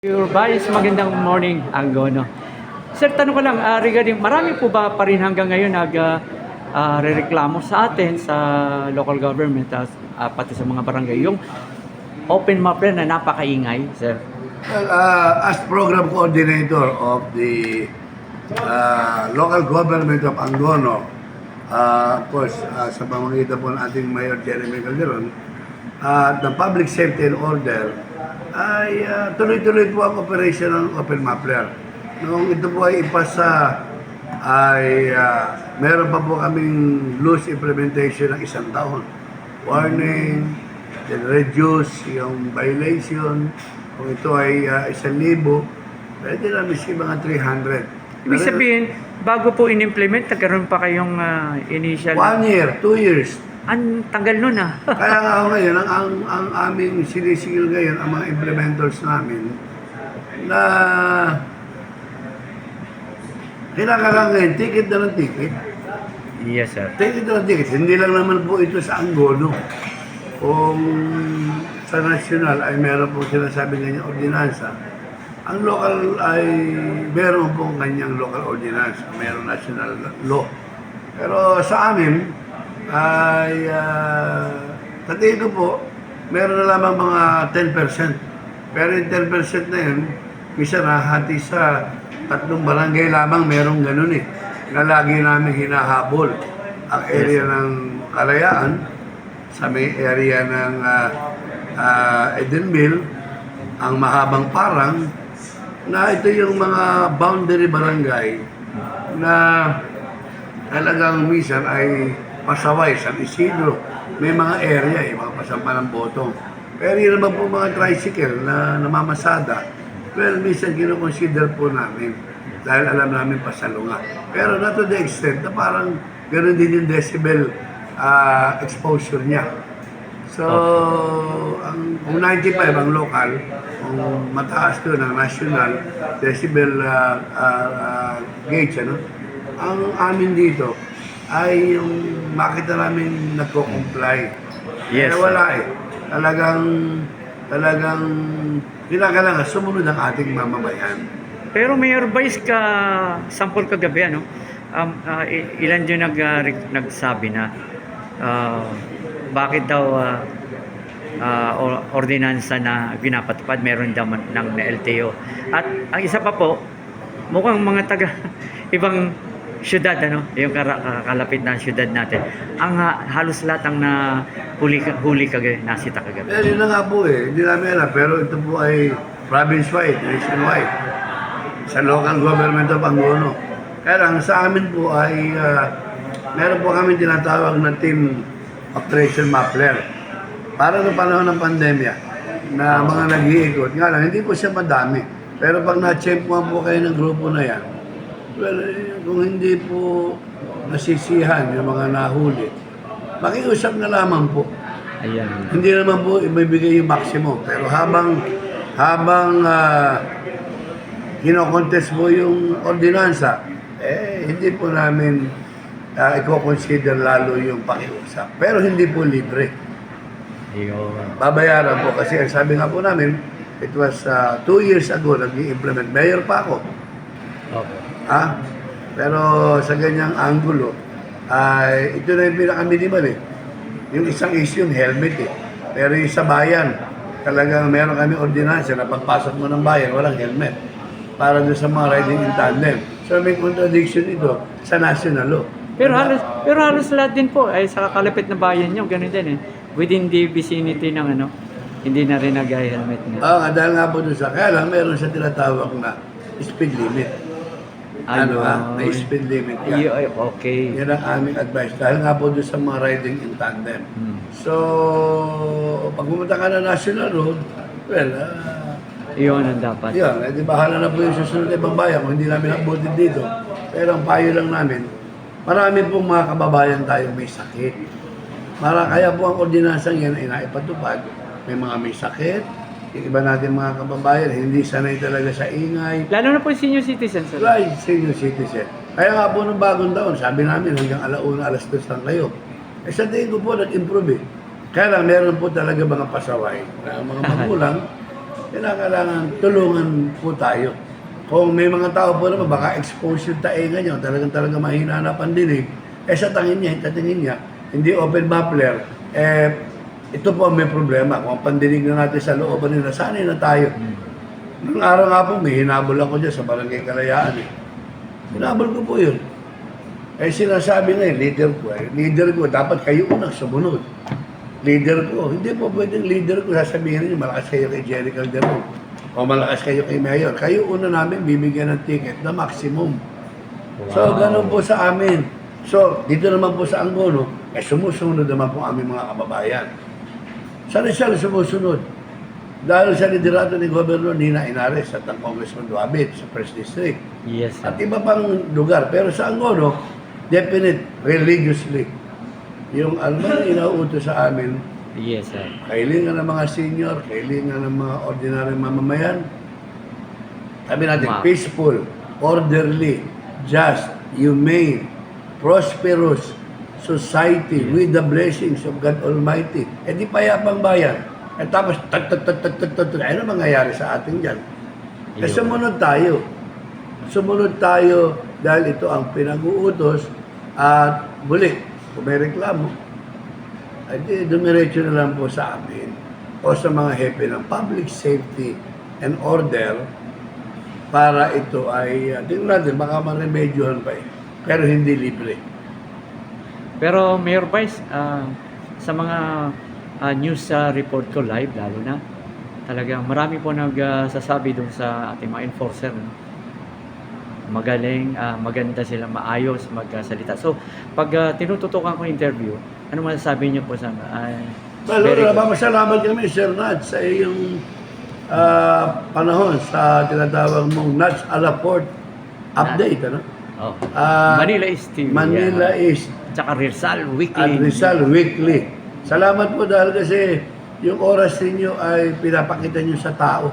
Your Vice, magandang morning, Anggono. Sir, tanong ko lang, ah, regarding, marami po ba pa rin hanggang ngayon nag ah, ah, rereklamo sa atin sa local government, ah, pati sa mga barangay, yung open map na napakaingay, sir? Well, uh, as program coordinator of the uh, local government of Angono, uh, of course, uh, sa pamamagitan po ng ating Mayor Jeremy Calderon, uh, the public safety and order ay uh, tuloy-tuloy po ang operation ng Open Mapler. Noong ito po ay ipasa, ay uh, meron pa po kaming loose implementation ng isang taon. Warning, then reduce yung violation. Kung ito ay uh, isang libo, pwede na miski mga 300. Ibig sabihin, bago po in-implement, nagkaroon pa kayong ah, initial... One year, two years. Ang tagal nun ah. Kaya nga ako ngayon, ang, ang, ang aming sinisigil ngayon, ang mga implementers namin, na kinakailangan ngayon, ticket na ng ticket. yes, sir. Ticket na ng ticket. Hindi lang naman po ito sa Angono. Kung sa national ay meron po sinasabi kanyang ordinansa, ang local ay meron po kanyang local ordinance, meron national law. Pero sa amin ay uh, sa tingin ko po, meron na lamang mga 10%. Pero yung 10% na yun, misa nahati sa tatlong barangay lamang merong ganun eh. Na lagi namin hinahabol ang area ng Kalayaan, sa may area ng uh, uh, Edenville, ang mahabang parang, na ito yung mga boundary barangay na talagang minsan ay pasaway sa Isidro. May mga area, eh, mga pasampa ng botong. Pero yun naman po mga tricycle na namamasada, well, minsan kinoconsider po namin dahil alam namin pasalunga. Pero not to the extent na parang ganun din yung decibel ah, exposure niya. So, ang, kung 95 ang local, kung mataas to ng national decibel ah, ah, ah, gauge, ano, ang amin dito ay yung makita namin nagko-comply. Yes, Kaya wala eh. Talagang, talagang, kinakailangan sumunod ang ating mamamayan. Pero Mayor Vice, ka, sample kagabi, ano, um, i- ilan yung nag, re- nagsabi na ah, bakit daw ah, or- ordinansa na pinapatupad meron daw ng LTO. At ang isa pa po, mukhang mga taga ibang syudad ano, yung kara- kalapit na syudad natin. Ang ah, halos lahat ang na huli huli kagabi, nasita kagabi. Pero yun na nga po eh, hindi namin alam. Pero ito po ay province-wide, nationwide. Sa local government of Angono. Kaya lang, sa amin po ay ah, meron po kami tinatawag na team operation Mapler. Para noong panahon ng pandemya, na mga nag-iikot. Nga lang, hindi po siya madami. Pero pag na-champuan po kayo ng grupo na yan, well, kung hindi po nasisihan yung mga nahuli, makiusap na lamang po. Ayan. Hindi naman po ibibigay yung maximum. Pero habang habang uh, kinokontest mo yung ordinansa, eh, hindi po namin uh, i-consider lalo yung pakiusap. Pero hindi po libre. Ayun. Babayaran po kasi ang sabi nga po namin, it was uh, two years ago nag-i-implement. Mayor pa ako. Okay. Ha? Pero sa ganyang angulo, ay ito na yung pinaka-minimal eh. Yung isang issue, yung helmet eh. Pero yung sa bayan, talagang meron kami ordinansa na pagpasok mo ng bayan, walang helmet. Para doon sa mga riding in tandem. So may contradiction ito sa national law. Pero halos pero halos lahat din po ay sa kalapit na bayan niyo, ganun din eh. Within the vicinity ng ano, hindi na rin nag-helmet na. Ah, dahil nga po doon sa, kaya lang meron siya tinatawag na speed limit. Ano ha? May speed limit yan. Ay, ay, okay. Yan ang aming advice. Dahil nga po doon sa mga riding in tandem. Hmm. So, pag pumunta ka na National Road, well, ah, Iyon ang dapat. yun, eh, di bahala na po yung susunod na ibang bayan kung hindi namin abutin dito. Pero ang payo lang namin, marami pong mga kababayan tayong may sakit. Mara, kaya po ang ordinansang yan ay naipatupad. May mga may sakit, yung iba natin mga kababayan, hindi sanay talaga sa ingay, Lalo na po yung senior citizens. sir. Right, senior citizen. Kaya nga po nung bagong taon, sabi namin hanggang alauna, alas dos lang kayo. Eh sa tingin ko po, nag-improve eh. Kaya lang, meron po talaga mga pasaway na mga magulang kailangan tulungan po tayo. Kung may mga tao po naman, baka expose yung tainga nyo, talagang talaga mahina na pandinig, eh sa tangin niya, tatingin niya, hindi open Doppler, eh, ito po ang may problema. Kung ang pandinig na natin sa looban nila, sanay na tayo. Nung araw nga po, may hinabol ako dyan sa Barangay Kalayaan. Eh. Hinabol ko po yun. Eh sinasabi na leader ko, eh, leader ko, dapat kayo unang sumunod. Leader ko, hindi po pwedeng leader ko, sasabihin niyo, malakas kayo kay Jerry Calderon. O malakas kayo kay Mayor. Kayo una namin bibigyan ng ticket na maximum. So, ganun po sa amin. So, dito naman po sa Angono, eh sumusunod naman po aming mga kababayan. Sa Rizal sumusunod. Dahil sa liderato ni Governor Nina Inares at ang Congressman Duabit sa First District. Yes, sir. At iba pang lugar. Pero sa Angono, definite, religiously. Yung ano man inauutos sa amin, Yes, sir. kailingan ng mga senior, kailingan ng mga ordinary mamamayan. Sabi natin, Ma. peaceful, orderly, just, humane, prosperous society with the blessings of God Almighty. Eh di payapang bayan. Eh tapos, tag, tag, tag, tag, tag, tag, tag. Ano mangyayari sa atin dyan? Eh Yun. sumunod tayo. Sumunod tayo dahil ito ang pinag-uutos at muli, kung may reklamo, ay di, dumiretso na lang po sa amin o sa mga hepe ng public safety and order para ito ay, uh, tingnan natin, baka maremedyohan pa eh. Pero hindi libre. Pero Mayor Vice, ah, sa mga ah, news sa report ko live, lalo na, talagang marami po nagsasabi dun sa ating mga enforcer. No? Magaling, ah, maganda sila, maayos magsalita. So, pag ah, tinututukan ko interview, ano masasabi niyo po sa ay, Well, good. ba masalamat kami, Sir Nat, sa iyong ah, panahon sa tinatawag mong Nats Alaport update, ano? Oh. Ah, Manila East TV. Manila yan. East Tsaka Rizal Weekly. at Rizal Weekly. Salamat po dahil kasi yung oras ninyo ay pinapakita nyo sa tao.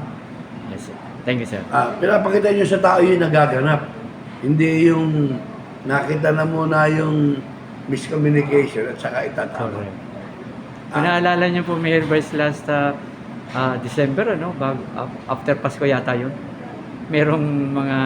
Yes, sir. Thank you, sir. Ah, pinapakita nyo sa tao yung nagaganap. Hindi yung nakita na muna yung miscommunication at saka itatama. Correct. Pinaalala niyo po, Mayor Vice, last ah, ah, December, ano? Bag, af- after Pasko yata yun. Merong mga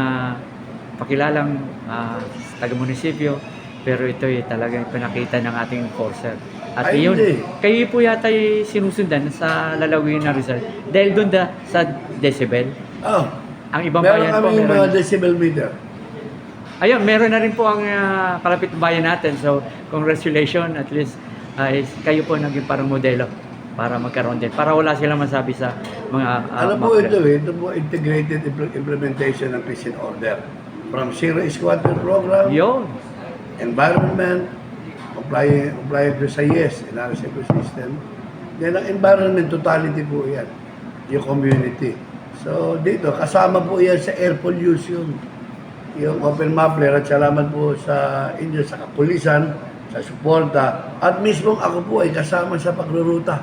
pakilalang ah, taga-munisipyo, pero ito ay talagang pinakita ng ating enforcer. At Ay, iyon, hindi. kayo po yata ay sinusundan sa lalawin na Rizal. Dahil doon da, sa decibel. Oh, Ang ibang meron bayan po, kami mga meron. decibel meter. Ayun, meron na rin po ang ah, kalapit bayan natin. So, congratulations. At least, ay kayo po naging parang modelo para magkaroon din. Para wala silang masabi sa mga ah, ano po mga- ito eh? Ito po integrated impl- implementation ng and order. From zero squadron program, Yun. environment, complying, complying to sa yes, NRS ecosystem. Then ang environment, totality po yan. Yung community. So dito, kasama po yan sa air pollution. Yung open muffler at salamat po sa inyo sa kapulisan, sa suporta. At mismo ako po ay kasama sa pagruruta.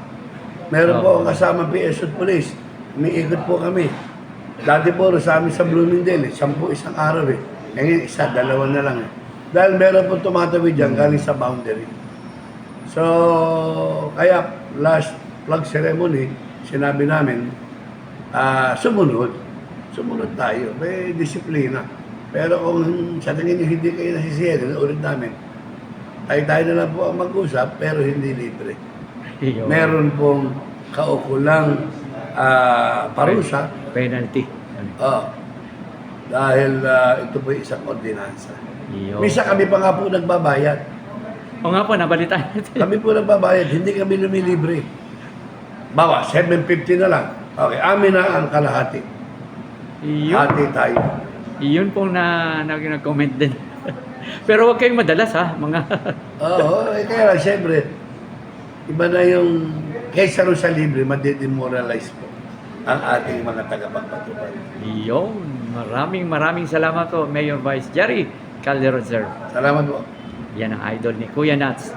Meron po Oo. akong kasama PS at Police. Umiikot po kami. Dati po sa amin sa Bloomingdale, eh, sampu isang araw eh. Ngayon isa, dalawa na lang eh. Dahil meron po tumatawid dyan galing sa boundary. So, kaya last flag ceremony, sinabi namin, ah sumunod. Sumunod tayo. May disiplina. Pero kung sa tingin nyo hindi kayo nasisiyan, ulit namin, tayo tayo na lang po ang mag-usap, pero hindi libre. Meron pong kaukulang ah, parusa Penalty. oh, dahil ah, ito po isang ordinansa. Yun. Misa kami pa nga po nagbabayad. O nga po, nabalitaan natin. Kami po nagbabayad, hindi kami lumilibre. Bawa, 750 na lang. Okay, amin na ang kalahati. Yun. Hati tayo. Yun po na, na nag-comment din. Pero huwag kayong madalas ha, mga Oo, eh, kaya lang, siyempre, iba na yung, kaysa rin sa libre, madidemoralize po ang ating mga tagapagpatupad. Yun. Maraming maraming salamat po, Mayor Vice Jerry Calderon, sir. Salamat po. Yan ang idol ni Kuya Nats.